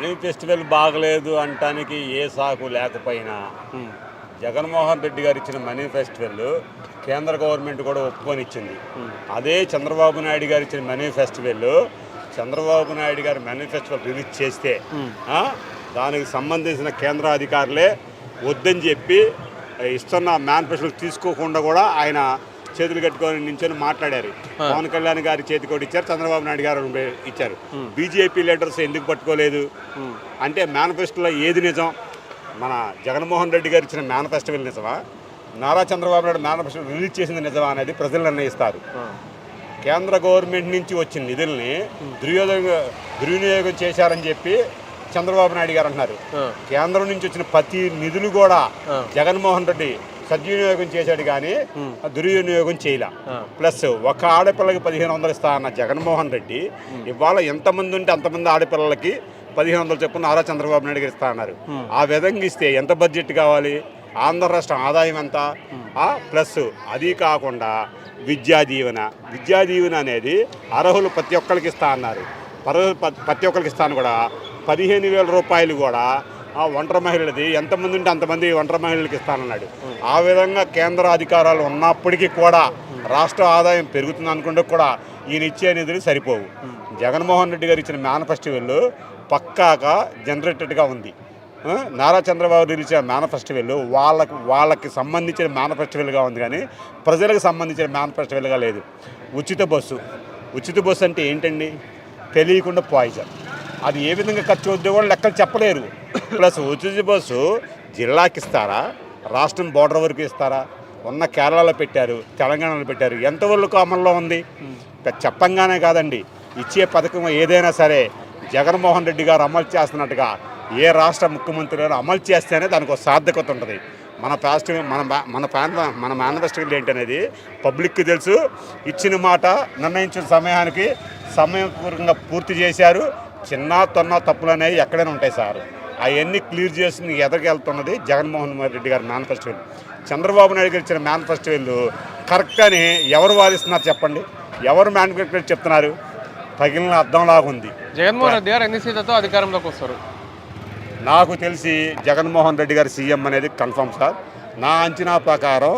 Many festival బాగలేదు అంటానికి ఏ సాకు లేకపోయినా జగన్మోహన్ రెడ్డి గారు ఇచ్చిన మనీ ఫెస్టివల్ కేంద్ర గవర్నమెంట్ కూడా ఒప్పుకొని ఇచ్చింది అదే చంద్రబాబు నాయుడు గారు ఇచ్చిన మనీ ఫెస్టివల్ చంద్రబాబు నాయుడు గారు మనీ ఫెస్టివల్ రిలీజ్ చేస్తే దానికి సంబంధించిన కేంద్ర అధికారులే వద్దని చెప్పి ఇస్తున్న మేనిఫెస్టోలు తీసుకోకుండా కూడా ఆయన చేతులు కట్టుకొని నించొని మాట్లాడారు. పవన్ కళ్యాణ్ గారి చేతి కూడా ఇచ్చారు చంద్రబాబు నాయుడు గారు ఇచ్చారు. బీజేపీ లీడర్స్ ఎందుకు పట్టుకోలేదు? అంటే మేనిఫెస్టోలో ఏది నిజం? మన జగన్మోహన్ రెడ్డి గారు ఇచ్చిన మేనిఫెస్టోలు నిజమా? నారా చంద్రబాబు నాయుడు మేనిఫెస్టో రిలీజ్ చేసింది నిజమా అనేది ప్రజలు నిర్ణయిస్తారు. కేంద్ర గవర్నమెంట్ నుంచి వచ్చిన నిధుల్ని దుర్యోగ దుర్వినియోగం చేశారని చెప్పి చంద్రబాబు నాయుడు గారు అంటున్నారు. కేంద్రం నుంచి వచ్చిన ప్రతి నిధులు కూడా జగన్మోహన్ రెడ్డి సద్వినియోగం చేశాడు కానీ దుర్వినియోగం చేయలే. ప్లస్ ఒక ఆడపిల్లకి పదిహేను వందలు ఇస్తా అన్న జగన్మోహన్ రెడ్డి ఇవాళ ఎంతమంది ఉంటే అంతమంది ఆడపిల్లలకి పదిహేను వందలు చొప్పున నారా చంద్రబాబు నాయుడు గారు ఇస్తా అన్నారు. ఆ విధంగా ఇస్తే ఎంత బడ్జెట్ కావాలి? ఆంధ్ర రాష్ట్రం ఆదాయం ఎంత? ప్లస్ అది కాకుండా విద్యా దీవెన. విద్యా దీవెన అనేది అర్హులు ప్రతి ఒక్కరికి ఇస్తా అన్నారు. ప్రతి ఒక్కరికి ఇస్తాను కూడా. పదిహేను వేల రూపాయలు కూడా ఆ ఒంటరి మహిళలది ఎంతమంది ఉంటే అంతమంది ఒంటరి మహిళలకు ఇస్తానన్నాడు. ఆ విధంగా కేంద్ర అధికారాలు ఉన్నప్పటికీ కూడా రాష్ట్ర ఆదాయం పెరుగుతుంది అనుకుంటే కూడా ఈయన ఇచ్చే నిధులు సరిపోవు. జగన్మోహన్ రెడ్డి గారు ఇచ్చిన మేనిఫెస్టివల్ పక్కాగా జనరేటెడ్గా ఉంది. నారా చంద్రబాబు రిలీజ్ మేనిఫెస్టివల్ వాళ్ళకి వాళ్ళకి సంబంధించిన మేనిఫెస్టివల్గా ఉంది కానీ ప్రజలకు సంబంధించిన మేనిఫెస్టివల్గా లేదు. ఉచిత బస్సు. ఉచిత బస్సు అంటే ఏంటండి? తెలియకుండా పాయిజన్. అది ఏ విధంగా ఖర్చు అవుతుందో కూడా లెక్కలు చెప్పలేరు. ప్లస్ ఉచిత బస్సు జిల్లాకి ఇస్తారా రాష్ట్రం బోర్డర్ వరకు ఇస్తారా? ఉన్న కేరళలో పెట్టారు తెలంగాణలో పెట్టారు. ఎంతవరకు అమల్లో ఉంది? చెప్పంగానే కాదండి. ఇచ్చే పథకం ఏదైనా సరే జగన్మోహన్ రెడ్డి గారు అమలు చేస్తున్నట్టుగా ఏ రాష్ట్ర ముఖ్యమంత్రి గారు అమలు చేస్తేనే దానికి ఒక సార్థకత ఉంటుంది. మన పాజిటివ్ మన మన ప్రాంత మన మేనిఫెస్టోలు ఏంటనేది పబ్లిక్కి తెలుసు. ఇచ్చిన మాట నిర్ణయించిన సమయానికి సమయపూర్వకంగా పూర్తి చేశారు. చిన్న తొన్న తప్పులు అనేవి ఎక్కడైనా ఉంటాయి సార్. అవన్నీ క్లియర్ చేసి ఎదగెళ్తున్నది జగన్మోహన్ రెడ్డి గారి మేనిఫెస్టోలు చంద్రబాబు నాయుడు గారు ఇచ్చిన మేనిఫెస్టోలు కరెక్ట్ అని ఎవరు వాదిస్తున్నారు చెప్పండి? ఎవరు మేనిఫెస్టో చెప్తున్నారు? తగిలిన అర్థంలాగా ఉంది. జగన్మోహన్ రెడ్డి గారు ఎన్ని సీట్లతో అధికారంలోకి వస్తారు? నాకు తెలిసి జగన్మోహన్ రెడ్డి గారి సీఎం అనేది కన్ఫర్మ్ సార్. నా అంచనా ప్రకారం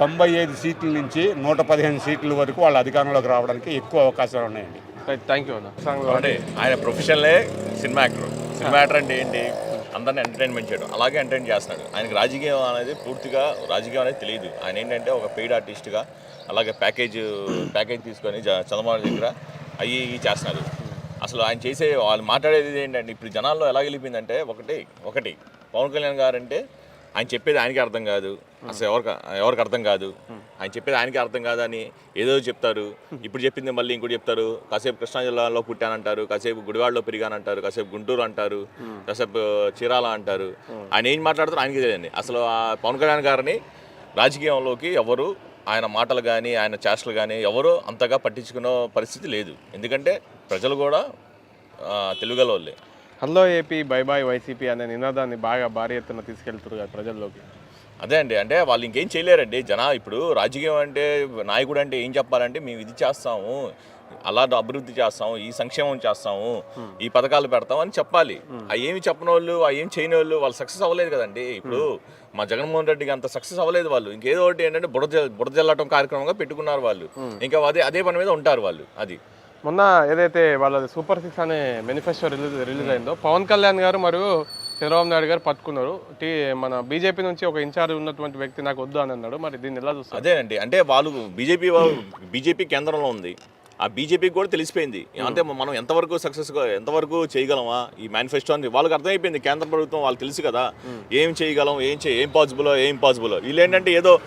తొంభై ఐదు సీట్ల నుంచి నూట పదిహేను సీట్ల వరకు వాళ్ళ అధికారంలోకి రావడానికి ఎక్కువ అవకాశాలు ఉన్నాయండి. థ్యాంక్ యూ ఆయన ప్రొఫెషనలే సినిమా యాక్టర్. సినిమా యాక్టర్ అంటే ఏంటి? అందరిని ఎంటర్టైన్మెంట్ చేయడం. అలాగే ఎంటర్టైన్ చేస్తున్నాడు. ఆయనకు రాజకీయం అనేది పూర్తిగా రాజకీయం అనేది తెలియదు ఆయన ఏంటంటే ఒక పెయిడ్ ఆర్టిస్ట్గా అలాగే ప్యాకేజ్ ప్యాకేజ్ తీసుకొని చంద్రబాబు దగ్గర అయ్యి చేస్తున్నారు అసలు ఆయన చేసే వాళ్ళు మాట్లాడేది ఏంటంటే ఇప్పుడు జనాల్లో ఎలా వెళ్ళిపోయిందంటే ఒకటి ఒకటి. పవన్ కళ్యాణ్ గారు అంటే ఆయన చెప్పేది ఆయనకి అర్థం కాదు. అసలు ఎవరికి ఎవరికి అర్థం కాదు. ఆయన చెప్పేది ఆయనకి అర్థం కాదని ఏదో చెప్తారు. ఇప్పుడు చెప్పింది మళ్ళీ ఇంకోటి చెప్తారు. కాసేపు కృష్ణా జిల్లాలో పుట్టానంటారు. కాసేపు గుడివాడలో పెరిగానంటారు. కాసేపు గుంటూరు అంటారు. కాసేపు చీరాల అంటారు. ఆయన ఏం మాట్లాడతారు ఆయనకి తెలియదండి అసలు ఆ పవన్ కళ్యాణ్ గారిని రాజకీయంలోకి ఎవరు ఆయన మాటలు కానీ ఆయన చేష్టలు కానీ ఎవరు అంతగా పట్టించుకునే పరిస్థితి లేదు. ఎందుకంటే ప్రజలు కూడా తెలుగులో వాళ్ళే hello AP bye bye YCP అనే నినాదాన్ని బాగా భారీ ఎత్తున తీసుకెళ్తారు ప్రజల్లోకి. అదే అండి అంటే వాళ్ళు ఇంకేం చేయలేరండి. జన ఇప్పుడు రాజకీయం అంటే నాయకుడు అంటే ఏం చెప్పాలంటే మేము ఇది చేస్తాము అలా అభివృద్ధి చేస్తాము ఈ సంక్షేమం చేస్తాము ఈ పథకాలు పెడతాం అని చెప్పాలి. ఆ ఏమి చెప్పని వాళ్ళు ఆ ఏం చేయని వాళ్ళు వాళ్ళు సక్సెస్ అవ్వలేదు కదండి. ఇప్పుడు మా జగన్మోహన్ రెడ్డికి అంత సక్సెస్ అవ్వలేదు వాళ్ళు. ఇంకేదో ఒకటి ఏంటంటే బుడద జల్- బుడద జల్లటం కార్యక్రమంగా పెట్టుకున్నారు వాళ్ళు. ఇంకా అదే అదే పని మీద ఉంటారు వాళ్ళు అది. మొన్న ఏదైతే వాళ్ళది సూపర్ సిక్స్ అనే మేనిఫెస్టో రిలీజ్ రిలీజ్ అయిందో పవన్ కళ్యాణ్ గారు మరియు చంద్రబాబు నాయుడు గారు పట్టుకున్నారు. టీ మన బీజేపీ నుంచి ఒక ఇన్ఛార్జ్ ఉన్నటువంటి వ్యక్తి నాకు వద్దు అని అన్నాడు. మరి దీన్ని ఎలా చూస్తారు? అదేనండి. అంటే వాళ్ళు బీజేపీ బీజేపీ కేంద్రంలో ఉంది. ఆ బీజేపీకి కూడా తెలిసిపోయింది. అంటే మనం ఎంతవరకు సక్సెస్గా ఎంతవరకు చేయగలమా? ఈ మేనిఫెస్టో అని వాళ్ళకి అర్థమైపోయింది. కేంద్ర ప్రభుత్వం వాళ్ళకి తెలుసు కదా. ఏం చేయగలం ఏం చే ఏం పాసిబుల్ ఏం పాసిబుల్ వీళ్ళు ఏంటంటే ఏదో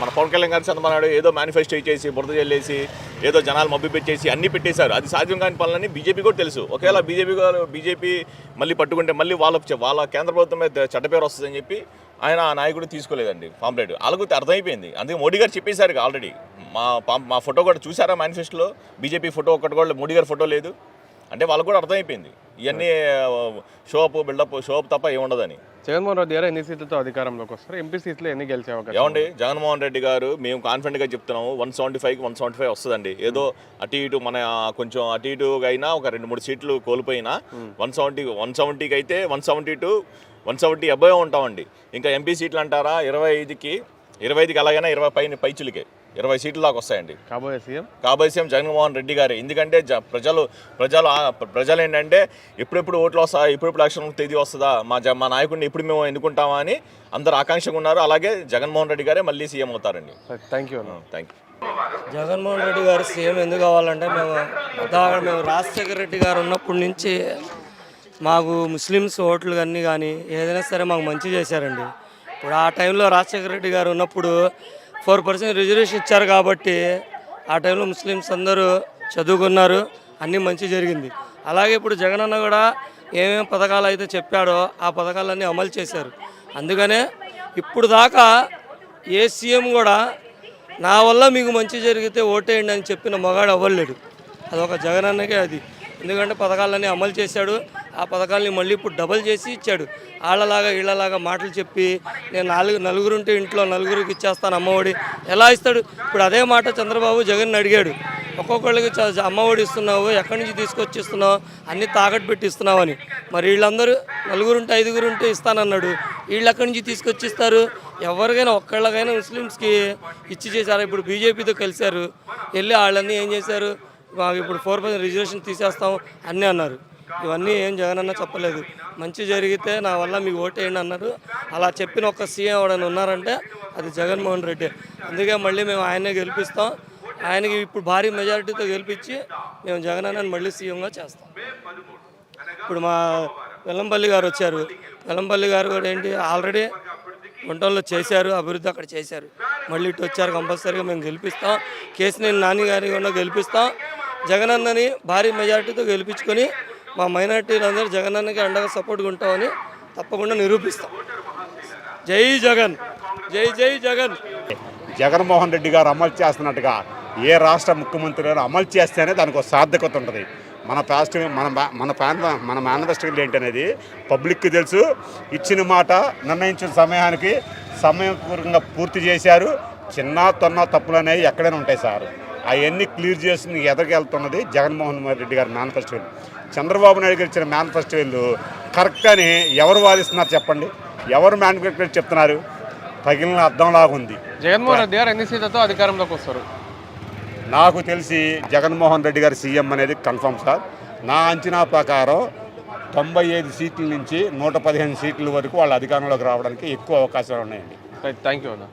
మన పవన్ కళ్యాణ్ గారు చంద్రబాబు ఏదో మేనిఫెస్టో ఇచ్చేసి బురద చెల్లేసి ఏదో జనాలు మబ్బి పెట్టేసి అన్ని పెట్టేశారు. అది సాధ్యం కాని పనులని బీజేపీ కూడా తెలుసు. ఒకవేళ బీజేపీ బీజేపీ మళ్ళీ పట్టుకుంటే మళ్ళీ వాళ్ళ వాళ్ళ కేంద్ర ప్రభుత్వం మీద చెడ్డ పేరు వస్తుందని చెప్పి ఆయన ఆ నాయకుడు తీసుకోలేదండి. పాంప్లెట్. వాళ్ళకు అర్థమైపోయింది. అందుకే మోడీ గారు చెప్పేశారు ఆల్రెడీ. మా పాం- మా ఫోటో కూడా చూసారా మేనిఫెస్టోలో బీజేపీ ఫోటో ఒకటి కూడా మోడీ గారి ఫోటో లేదు. అంటే వాళ్ళకు కూడా అర్థమైపోయింది. ఇవన్నీ షోప్ బిల్డప్ షోప్ తప్ప ఏముండదని. జగన్మోహన్ రెడ్డి గారు ఎన్ని సీట్లతో అధికారంలోకి వస్తారు? ఎంపీ సీట్లు ఎన్ని గెలిచే అవకాశం ఏమండి జగన్మోహన్ రెడ్డి గారు మేము కాన్ఫిడెంట్గా చెప్తున్నాము వన్ సెవెంటీ ఫైవ్కి వన్ సెవెంటీ ఫైవ్ వస్తుందండి. ఏదో అటు ఇటు మన కొంచెం అటు ఇటుగా అయినా ఒక రెండు మూడు సీట్లు కోల్పోయినా వన్ సెవెంటీ వన్ సెవెంటీకి అయితే one seventy two one seventy అబ్బాయి ఉంటామండి. ఇంకా ఎంపీ సీట్లు అంటారా? ఇరవై ఐదుకి ఇరవై ఐదుకి అలాగైనా ఇరవై పైన పైచులకే. ఇరవై సీట్ల దాకా వస్తాయండి. కాబోయే సీఎం? కాబోయే సీఎం జగన్మోహన్ రెడ్డి గారు. ఎందుకంటే జ- ప్రజలు ప్రజలు ప్రజలు ఏంటంటే ఎప్పుడెప్పుడు ఓట్లు వస్తా ఎప్పుడెప్పుడు ఎలక్షన్ తేదీ వస్తుందా? మా జ మా నాయకుడిని ఎప్పుడు మేము ఎన్నుకుంటామా అని అందరు ఆకాంక్షగా ఉన్నారు. అలాగే జగన్మోహన్ రెడ్డి గారే మళ్ళీ సీఎం అవుతారండి. థ్యాంక్ యూ అన్న. థ్యాంక్ యూ జగన్మోహన్ రెడ్డి గారు సీఎం ఎందుకు కావాలంటే మేము ఉదాహరణ మేము రాజశేఖర రెడ్డి గారు ఉన్నప్పటి నుంచి మాకు ముస్లిమ్స్ ఓట్లు అన్నీ కానీ ఏదైనా సరే మాకు మంచి చేశారండి. ఇప్పుడు ఆ టైంలో రాజశేఖర రెడ్డి గారు ఉన్నప్పుడు ఫోర్ పర్సెంట్ రిజర్వేషన్ ఇచ్చారు కాబట్టి ఆ టైంలో ముస్లిమ్స్ అందరూ చదువుకున్నారు అన్నీ మంచి జరిగింది. అలాగే ఇప్పుడు జగనన్న కూడా ఏమేమి పథకాలు అయితే చెప్పాడో ఆ పథకాలన్నీ అమలు చేశారు. అందుకనే ఇప్పుడు దాకా ఏ సీఎం కూడా నా వల్ల మీకు మంచి జరిగితే ఓటేయండి అని చెప్పిన మగాడు అవ్వలేడు అదొక జగనన్నకే అది. ఎందుకంటే పథకాలన్నీ అమలు చేశాడు ఆ పథకాలని మళ్ళీ ఇప్పుడు డబల్ చేసి ఇచ్చాడు. వాళ్ళలాగా వీళ్ళలాగా మాటలు చెప్పి నేను నాలుగు నలుగురుంటే ఇంట్లో నలుగురికి ఇచ్చేస్తాను అమ్మఒడి. ఎలా ఇస్తాడు? ఇప్పుడు అదే మాట చంద్రబాబు జగన్ అడిగాడు. ఒక్కొక్కళ్ళకి చ- అమ్మఒడి ఇస్తున్నావు ఎక్కడి నుంచి తీసుకొచ్చి ఇస్తున్నావు అన్ని తాకట్టు పెట్టి ఇస్తున్నావు అని మరి వీళ్ళందరూ నలుగురుంటే ఐదుగురుంటే ఇస్తానన్నాడు. వీళ్ళు ఎక్కడి నుంచి తీసుకొచ్చి ఇస్తారు? ఎవరికైనా ఒక్కళ్ళకైనా ముస్లిమ్స్కి ఇచ్చి చేశారు? ఇప్పుడు బీజేపీతో కలిశారు. వెళ్ళి వాళ్ళన్నీ ఏం చేశారు? మాకు ఇప్పుడు ఫోర్ పర్సెంట్ రిజర్వేషన్ తీసేస్తాం అన్నీ అన్నారు. ఇవన్నీ ఏం జగనన్న చెప్పలేదు. మంచి జరిగితే నా వల్ల మీకు ఓటేయండి అన్నారు. అలా చెప్పిన ఒక్క సీఎం ఎవడైనా ఉన్నారంటే అది జగన్మోహన్ రెడ్డి. అందుకే మళ్ళీ మేము ఆయనే గెలిపిస్తాం. ఆయనకి ఇప్పుడు భారీ మెజారిటీతో గెలిపించి మేము జగనన్నని మళ్ళీ సీఎంగా చేస్తాం. ఇప్పుడు మా వెల్లంపల్లి గారు వచ్చారు. వెల్లంపల్లి గారు కూడా ఏంటి ఆల్రెడీ గుంటంలో చేశారు అభివృద్ధి అక్కడ చేశారు. మళ్ళీ ఇటు వచ్చారు కంపల్సరీగా మేము గెలిపిస్తాం. కేసీనేని నాని గారిని కూడా గెలిపిస్తాం. జగనన్నని భారీ మెజారిటీతో గెలిపించుకొని మా మైనార్టీలందరూ జగనన్నకి అండగా సపోర్ట్గా ఉంటామని తప్పకుండా నిరూపిస్తాం. జై జగన్. జై జై జగన్. జగన్మోహన్ రెడ్డి గారు అమలు చేస్తున్నట్టుగా ఏ రాష్ట్ర ముఖ్యమంత్రి గారు అమలు చేస్తేనే దానికి ఒక సార్థకత ఉంటుంది. మన పాస్ట్ మన మా- మన ప్యాన్ మన మేనిఫెస్టోలు ఏంటనేది పబ్లిక్కి తెలుసు. ఇచ్చిన మాట నిర్ణయించిన సమయానికి సమయపూర్వకంగా పూర్తి చేశారు. చిన్న తొన్న తప్పులు అనేవి ఎక్కడైనా ఉంటాయి సార్. అవన్నీ క్లియర్ చేసి ఎదగెళ్తున్నది జగన్మోహన్ రెడ్డి గారి మేనిఫెస్టోలు చంద్రబాబు నాయుడు గారు ఇచ్చిన మేనిఫెస్టోలు కరెక్ట్ అని ఎవరు వాదిస్తున్నారు చెప్పండి? ఎవరు మేనిఫెస్టో చెప్తున్నారు? తగిలిన అర్థంలాగా ఉంది. జగన్మోహన్ రెడ్డి గారు ఎన్ని సీట్లతో అధికారంలోకి వస్తారు? నాకు తెలిసి జగన్మోహన్ రెడ్డి గారి సీఎం అనేది కన్ఫర్మ్ సార్. నా అంచనా ప్రకారం తొంభై ఐదు సీట్ల నుంచి నూట పదిహేను సీట్ల వరకు వాళ్ళ అధికారంలోకి రావడానికి ఎక్కువ అవకాశాలు ఉన్నాయండి. Thank you